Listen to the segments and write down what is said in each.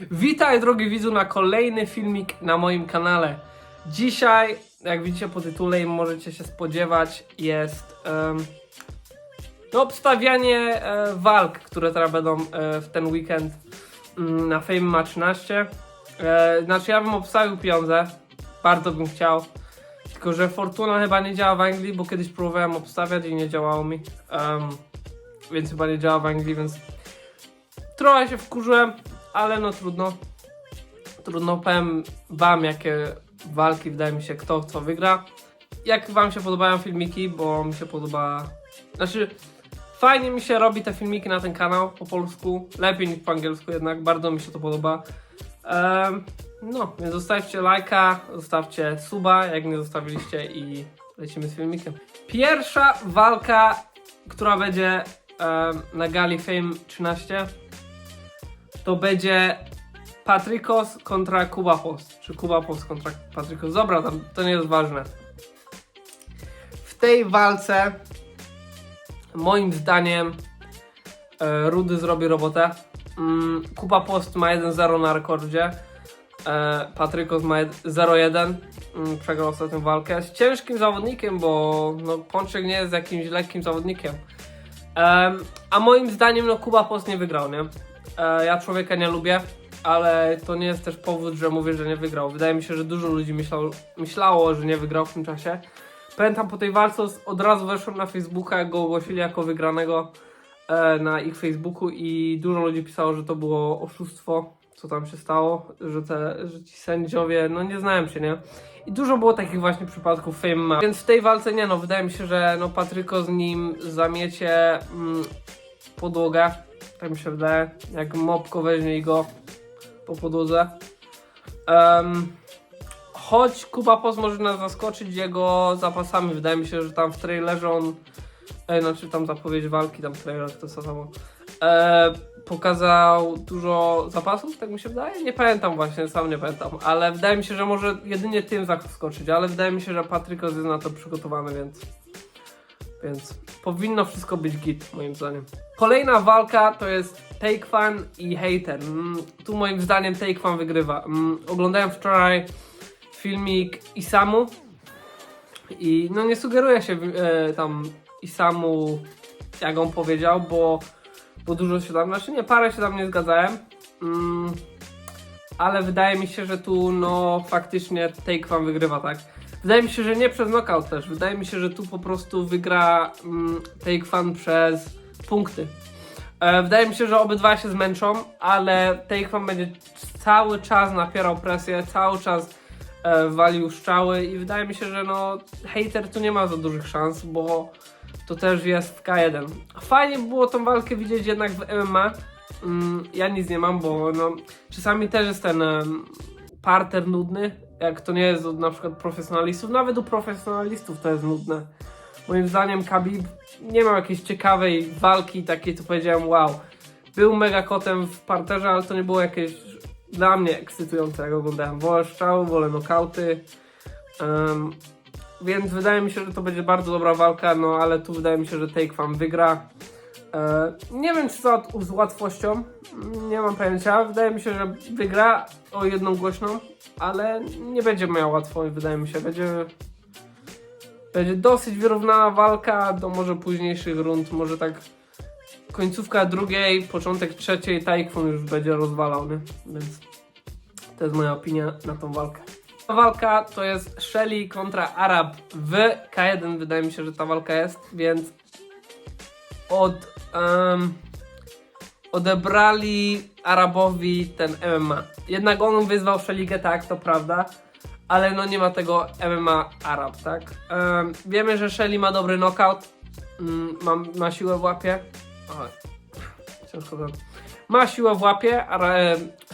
Witaj drogi widzu na kolejny filmik na moim kanale. Dzisiaj, jak widzicie po tytule i możecie się spodziewać, jest em, no, obstawianie e, walk, które teraz będą e, w ten weekend mm, na Fame ma 13. E, znaczy ja bym obstawił pieniądze, bardzo bym chciał. Tylko, że Fortuna chyba nie działa w Anglii, bo kiedyś próbowałem obstawiać i nie działało mi. Em, więc chyba nie działa w Anglii, więc trochę się wkurzyłem, ale no trudno. Trudno powiem wam, jakie walki wydaje mi się, kto co wygra. Jak wam się podobają filmiki, bo mi się podoba. Znaczy, fajnie mi się robi te filmiki na ten kanał po polsku. Lepiej niż po angielsku, jednak bardzo mi się to podoba. Em, no, więc zostawcie lajka, zostawcie suba, jak nie zostawiliście i lecimy z filmikiem. Pierwsza walka, która będzie em, na gali Fame 13 to będzie Patrykos kontra Kuba Post. Czy Kuba Post kontra Patrykos. Dobra, tam, to nie jest ważne. W tej walce moim zdaniem e, Rudy zrobi robotę. Mm, Kuba Post ma 1-0 na rekordzie. E, Patrykos ma jed- 0-1. Mm, przegrał ostatnią walkę. Jest ciężkim zawodnikiem, bo no, Pączek nie jest jakimś lekkim zawodnikiem. Em, a moim zdaniem no Kuba Post nie wygrał, nie? E, ja człowieka nie lubię, ale to nie jest też powód, że mówię, że nie wygrał. Wydaje mi się, że dużo ludzi myślało, myślało że nie wygrał w tym czasie. Pamiętam po tej walce od razu weszłem na Facebooka, go ogłosili jako wygranego e, na ich Facebooku i dużo ludzi pisało, że to było oszustwo, co tam się stało, że, te, że ci sędziowie, no nie znałem się, nie? I dużo było takich właśnie przypadków Fame. Więc w tej walce nie no, wydaje mi się, że no Patryko z nim zamiecie mm, podłogę, tak mi się wydaje, jak mopko weźmie go po podłodze. Em, choć Kuba Post może nas zaskoczyć jego zapasami, wydaje mi się, że tam w trailerze on, e, znaczy tam zapowiedź walki, tam trailer to samo, e, pokazał dużo zapasów, tak mi się wydaje, nie pamiętam właśnie, sam nie pamiętam, ale wydaje mi się, że może jedynie tym zaskoczyć, ale wydaje mi się, że Patrykos jest na to przygotowany, więc więc powinno wszystko być git, moim zdaniem. Kolejna walka to jest Take Fan i Hater. Mm, tu moim zdaniem Take Fan wygrywa. Mm, oglądałem wczoraj filmik Isamu i no nie sugeruję się e, tam Isamu, jak on powiedział, bo, bo dużo się tam, znaczy nie, parę się tam nie zgadzałem. Mm, ale wydaje mi się, że tu no faktycznie Take Fan wygrywa, tak? Wydaje mi się, że nie przez knockout też. Wydaje mi się, że tu po prostu wygra mm, Take Fan przez punkty. E, wydaje mi się, że obydwa się zmęczą, ale Take Fan będzie cały czas napierał presję, cały czas e, walił szczały i wydaje mi się, że no hater tu nie ma za dużych szans, bo to też jest w K1. Fajnie by było tą walkę widzieć jednak w MMA. Mm, ja nic nie mam, bo no, czasami też jest ten em, parter nudny, jak to nie jest od na przykład profesjonalistów, nawet u profesjonalistów to jest nudne. Moim zdaniem Khabib nie miał jakiejś ciekawej walki, takiej co powiedziałem wow. Był mega kotem w parterze, ale to nie było jakieś dla mnie ekscytujące jak oglądałem. Wolę strzały, wolę nokauty. Em, więc wydaje mi się, że to będzie bardzo dobra walka, no ale tu wydaje mi się, że Take Fan wygra. E, nie wiem czy łat- z łatwością, nie mam pojęcia. Wydaje mi się, że wygra o jedną głośną, ale nie będzie miał łatwo, wydaje mi się. Będzie, będzie dosyć wyrównana walka do może późniejszych rund, może tak końcówka drugiej, początek trzeciej, Taekwon już będzie rozwalał, nie? Więc to jest moja opinia na tą walkę. Ta walka to jest Shelly kontra Arab w K1, wydaje mi się, że ta walka jest, więc od em, odebrali Arabowi ten MMA. Jednak on wyzwał Szeligę, tak, to prawda, ale no nie ma tego MMA Arab, tak? Em, wiemy, że Shelly ma dobry knockout, mm, ma, ma siłę w łapie. Oj, ciężko to. Ma siłę w łapie, Ara,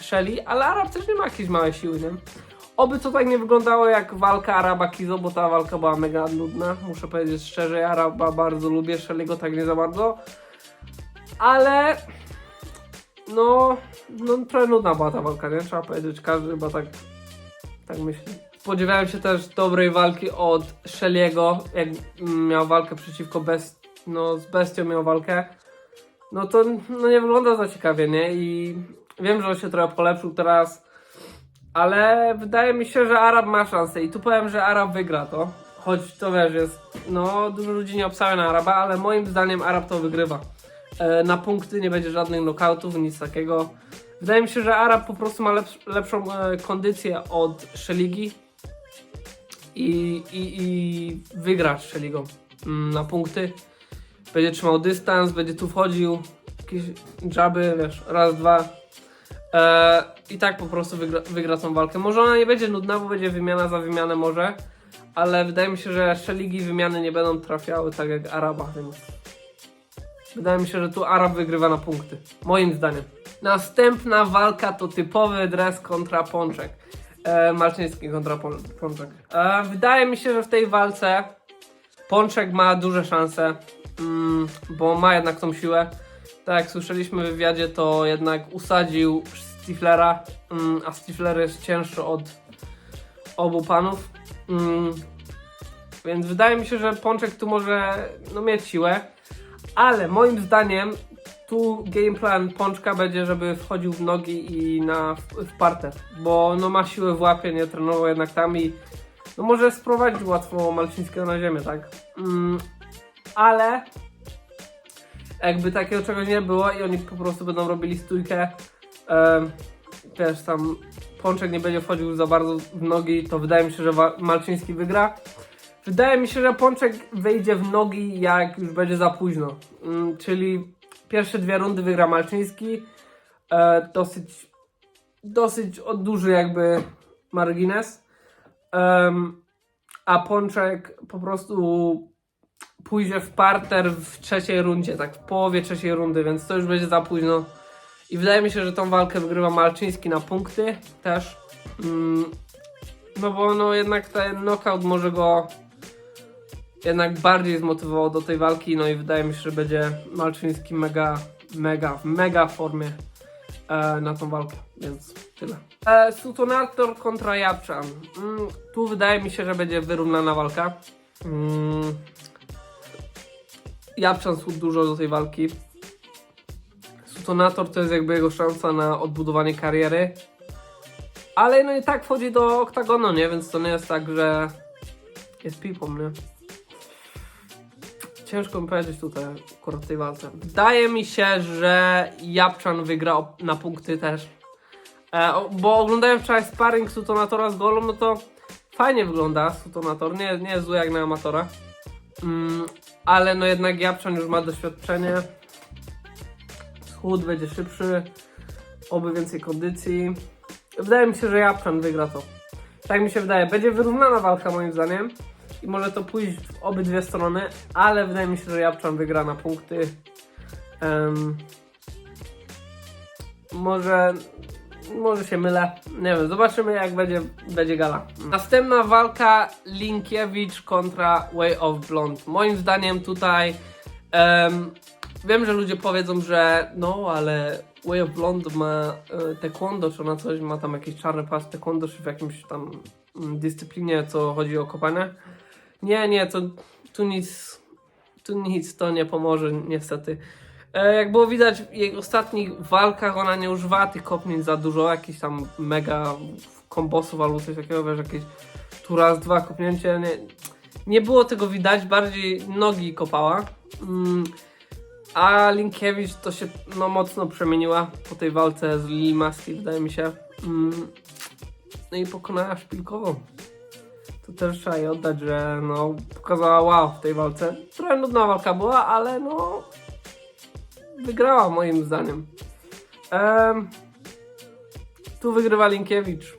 Shelly, ale Arab też nie ma jakiejś małej siły, nie? Oby to tak nie wyglądało jak walka Araba Kizo, bo ta walka była mega nudna. Muszę powiedzieć szczerze, ja Araba bardzo lubię, Shelly'ego tak nie za bardzo. Ale no, no trochę nudna była ta walka, nie? Trzeba powiedzieć, każdy chyba tak, tak myśli. Spodziewałem się też dobrej walki od Shelly'ego, jak miał walkę przeciwko Best, no z Bestią miał walkę. No to no nie wygląda za ciekawie, nie? I Wiem, że on się trochę polepszył teraz, ale wydaje mi się, że Arab ma szansę i tu powiem, że Arab wygra to. Choć to wiesz, jest, no dużo ludzi nie obstawia na Araba, ale moim zdaniem Arab to wygrywa. E, na punkty nie będzie żadnych knockoutów, nic takiego. Wydaje mi się, że Arab po prostu ma lepsz, lepszą e, kondycję od Szeligi i, i, i wygra Szeligą mm, na punkty. Będzie trzymał dystans, będzie tu wchodził, jakieś dżaby, wiesz, raz, dwa. E, I tak po prostu wygra, wygra tą walkę. Może ona nie będzie nudna, bo będzie wymiana za wymianę może, ale wydaje mi się, że Szeligi wymiany nie będą trafiały tak jak Araba, więc wydaje mi się, że tu Arab wygrywa na punkty. Moim zdaniem. Następna walka to typowy dres kontra Pączek. E, Malczyński kontra Pą- Pączek. E, wydaje mi się, że w tej walce Pączek ma duże szanse, mm, bo ma jednak tą siłę. Tak słyszeliśmy w wywiadzie, to jednak usadził Stiflera, mm, a Stifler jest cięższy od obu panów. Mm, więc wydaje mi się, że Pączek tu może no, mieć siłę, ale moim zdaniem tu gameplan Pączka będzie, żeby wchodził w nogi i na, w, parter, bo no, ma siłę w łapie, nie trenował jednak tam i no, może sprowadzić łatwo Malczyńskiego na ziemię, tak? Mm, jakby takiego czegoś nie było i oni po prostu będą robili stójkę, też tam Pączek nie będzie wchodził za bardzo w nogi, to wydaje mi się, że Malczyński wygra. Wydaje mi się, że Pączek wejdzie w nogi jak już będzie za późno, mm, czyli pierwsze dwie rundy wygra Malczyński, e, dosyć, dosyć duży jakby margines, a Pączek po prostu pójdzie w parter w trzeciej rundzie, tak w połowie trzeciej rundy, więc to już będzie za późno. I wydaje mi się, że tą walkę wygrywa Malczyński na punkty też. Mm, no bo no jednak ten knockout może go jednak bardziej zmotywował do tej walki, no i wydaje mi się, że będzie Malczyński mega, mega, mega formie e, na tą walkę, więc tyle. E, Sutonator kontra Japczan. Mm, tu wydaje mi się, że będzie wyrównana walka. Mm, Japczan słuchł dużo do tej walki. Sutonator to jest jakby jego szansa na odbudowanie kariery. Ale no i tak wchodzi do oktagonu, nie? Więc to nie jest tak, że jest pipą, nie? Ciężko mi powiedzieć tutaj akurat tej walce. Wydaje mi się, że Japczan wygra na punkty też. E, bo oglądałem wczoraj sparring Sutonatora z Golą, no to fajnie wygląda Sutonator, nie, nie jest zły jak na amatora. Mm, ale no jednak Japczan już ma doświadczenie. Schód będzie szybszy, oby więcej kondycji. Wydaje mi się, że Japczan wygra to. Tak mi się wydaje. Będzie wyrównana walka moim zdaniem. I może to pójść w obydwie strony, ale wydaje mi się, że Japczan wygra na punkty. Em, może, może się mylę. Nie wiem, zobaczymy jak będzie, będzie gala. Następna walka Linkiewicz kontra Way of Blonde. Moim zdaniem tutaj em, wiem, że ludzie powiedzą, że no, ale Way of Blonde ma e, taekwondo, czy na coś, ma tam jakiś czarny pas taekwondo, czy w jakimś tam mm, dyscyplinie, co chodzi o kopanie. Nie, nie, to tu nic, tu nic to nie pomoże, niestety. E, jak było widać w jej ostatnich walkach, ona nie używała tych kopnięć za dużo, jakichś tam mega kombosów albo coś takiego, wiesz, jakieś tu raz, dwa kopnięcie, nie, nie było tego widać, bardziej nogi kopała. Mm, a Linkiewicz to się no, mocno przemieniła po tej walce z Maski, wydaje mi się. Mm, no i pokonała szpilkową. To też trzeba jej oddać, że no, pokazała wow w tej walce. Trochę nudna walka była, ale no wygrała moim zdaniem. Em, tu wygrywa Linkiewicz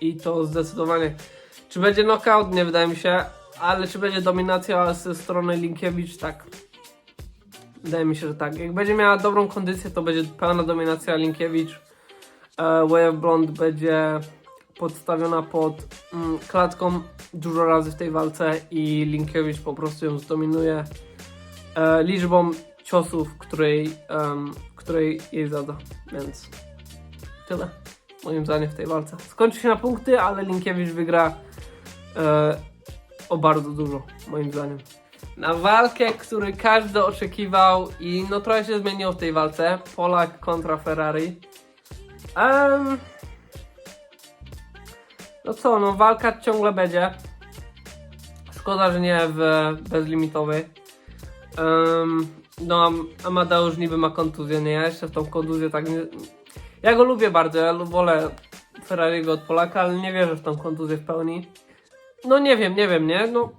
i to zdecydowanie. Czy będzie knockout? Nie wydaje mi się, ale czy będzie dominacja ze strony Linkiewicz? Tak. Wydaje mi się, że tak. Jak będzie miała dobrą kondycję, to będzie pełna dominacja Linkiewicz. E, Way of Blonde będzie podstawiona pod mm, klatką dużo razy w tej walce i Linkiewicz po prostu ją zdominuje e, liczbą ciosów, której, em, której jej zada. Więc tyle moim zdaniem w tej walce. Skończy się na punkty, ale Linkiewicz wygra e, o bardzo dużo, moim zdaniem. Na walkę, który każdy oczekiwał i no trochę się zmieniło w tej walce. Polak kontra Ferrari. Em, no co, no walka ciągle będzie. Szkoda, że nie w bezlimitowej. Um, no, Am- Amadeusz niby ma kontuzję, nie? Ja jeszcze w tą kontuzję tak nie... Ja go lubię bardzo, ja wolę Ferrariego od Polaka, ale nie wierzę w tą kontuzję w pełni. No nie wiem, nie wiem, nie? No,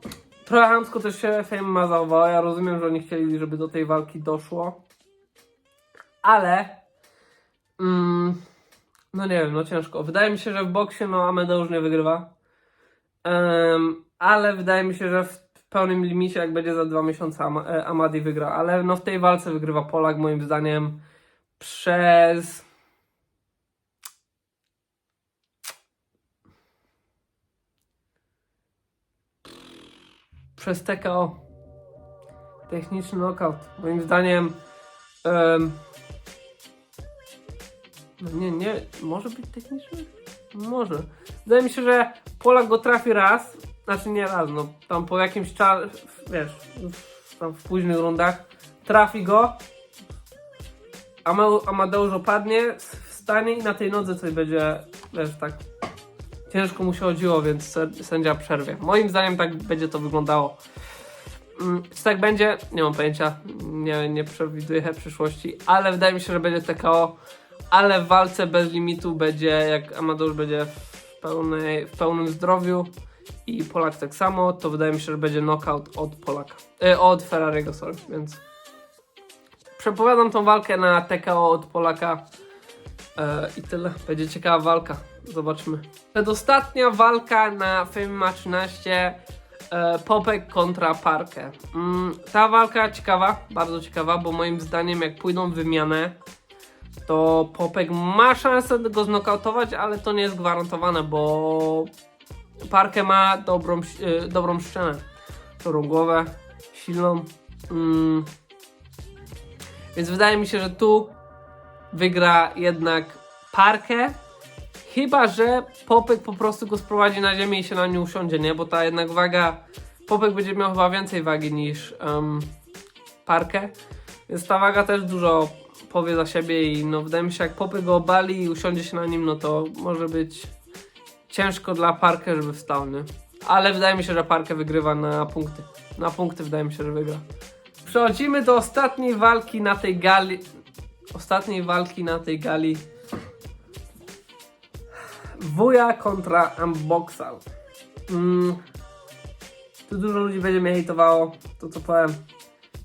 trochę hamsko też się Fame ma. Ja rozumiem, że oni chcieli, żeby do tej walki doszło. Ale... Mm, no nie wiem, no ciężko. Wydaje mi się, że w boksie no Amadeusz nie wygrywa. Em, ale wydaje mi się, że w pełnym limicie, jak będzie za dwa miesiące, Am- e, Amadi wygra. Ale no w tej walce wygrywa Polak, moim zdaniem, przez. Przez TKO. Techniczny knockout. Moim zdaniem. em, no nie, nie, może być techniczny? Może. Wydaje mi się, że Polak go trafi raz, znaczy nie raz, no tam po jakimś czasie, wiesz, tam w późnych rundach, trafi go, Amadeusz opadnie, wstanie i na tej nodze coś będzie, wiesz, tak ciężko mu się chodziło, więc sędzia przerwie. Moim zdaniem tak będzie to wyglądało. Mm, Czy tak będzie? Nie mam pojęcia, nie, nie przewiduję przyszłości, ale wydaje mi się, że będzie TKO, ale w walce bez limitu będzie, jak Amadeusz będzie w, pełnej, w pełnym zdrowiu i Polak tak samo, to wydaje mi się, że będzie knockout od Polaka, e, od Ferrariego, sorry, więc przepowiadam tą walkę na TKO od Polaka e, i tyle, będzie ciekawa walka, zobaczymy. Przedostatnia walka na Fame 13 e, Popek kontra Parkę. Mm, ta walka ciekawa, bardzo ciekawa, bo moim zdaniem jak pójdą w wymianę, to Popek ma szansę go znokautować, ale to nie jest gwarantowane, bo Parkę ma dobrą, e, dobrą szczenę, dobrą głowę, silną. Mm. Więc wydaje mi się, że tu wygra jednak Parkę. Chyba, że Popek po prostu go sprowadzi na ziemię i się na nie usiądzie, nie? Bo ta jednak waga. Popek będzie miał chyba więcej wagi niż um, Parkę. Więc ta waga też dużo powie za siebie i no wydaje mi się, jak Popek go obali i usiądzie się na nim, no to może być ciężko dla Parkę, żeby wstał, nie? Ale wydaje mi się, że Parkę wygrywa na punkty. Na punkty wydaje mi się, że wygra. Przechodzimy do ostatniej walki na tej gali. Ostatniej walki na tej gali. Wuja kontra Unboxal. Mm. Tu dużo ludzi będzie mnie hejtowało, to co powiem.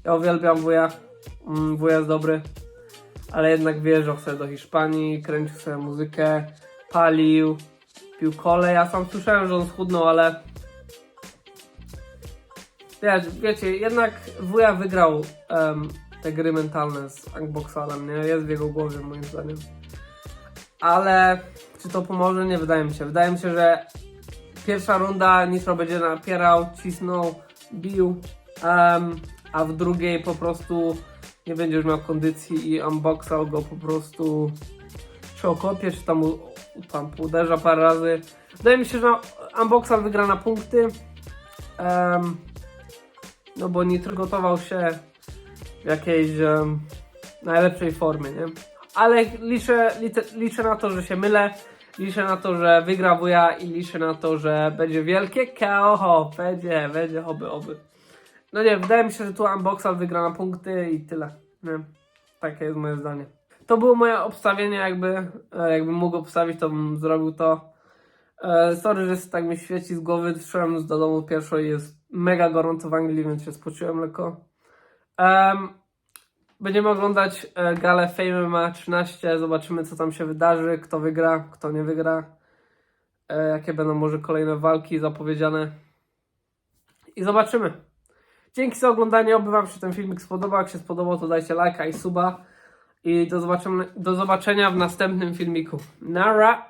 Ja uwielbiam wuja. Mm, wuja jest dobry. Ale jednak wjeżdżał sobie do Hiszpanii, kręcił sobie muzykę, palił, pił kole. Ja sam słyszałem, że on schudnął, ale Wiecie, wiecie, jednak wuja wygrał em, te gry mentalne z Unboxalem, nie? Jest w jego głowie moim zdaniem. Ale czy to pomoże? Nie wydaje mi się. Wydaje mi się, że pierwsza runda Nitro będzie napierał, cisnął, bił, em, a w drugiej po prostu nie będzie już miał kondycji i Unboxal go po prostu czy okopie, czy tam, tam uderza parę razy. Wydaje mi się, że Unboxal wygra na punkty. Em, no bo Nitro gotował się w jakiejś em, najlepszej formie, nie? Ale liczę, liczę, liczę na to, że się mylę. Liczę na to, że wygra wuja i liczę na to, że będzie wielkie KO. Będzie, będzie, oby, oby. No nie, wydaje mi się, że tu Unboxal wygra na punkty i tyle. Nie? Takie jest moje zdanie. To było moje obstawienie, jakby, e, jakbym mógł obstawić, to bym zrobił to. E, sorry, że tak mi świeci z głowy. Wszedłem do domu pierwszo i jest mega gorąco w Anglii, więc się spociłem lekko. Em, będziemy oglądać e, galę Fame ma 13. Zobaczymy, co tam się wydarzy, kto wygra, kto nie wygra. Jakie będą może kolejne walki zapowiedziane. I zobaczymy. Dzięki za oglądanie, oby Wam się ten filmik spodobał. Jak się spodobał, to dajcie lajka i suba. I do zobaczenia, w następnym filmiku. Nara!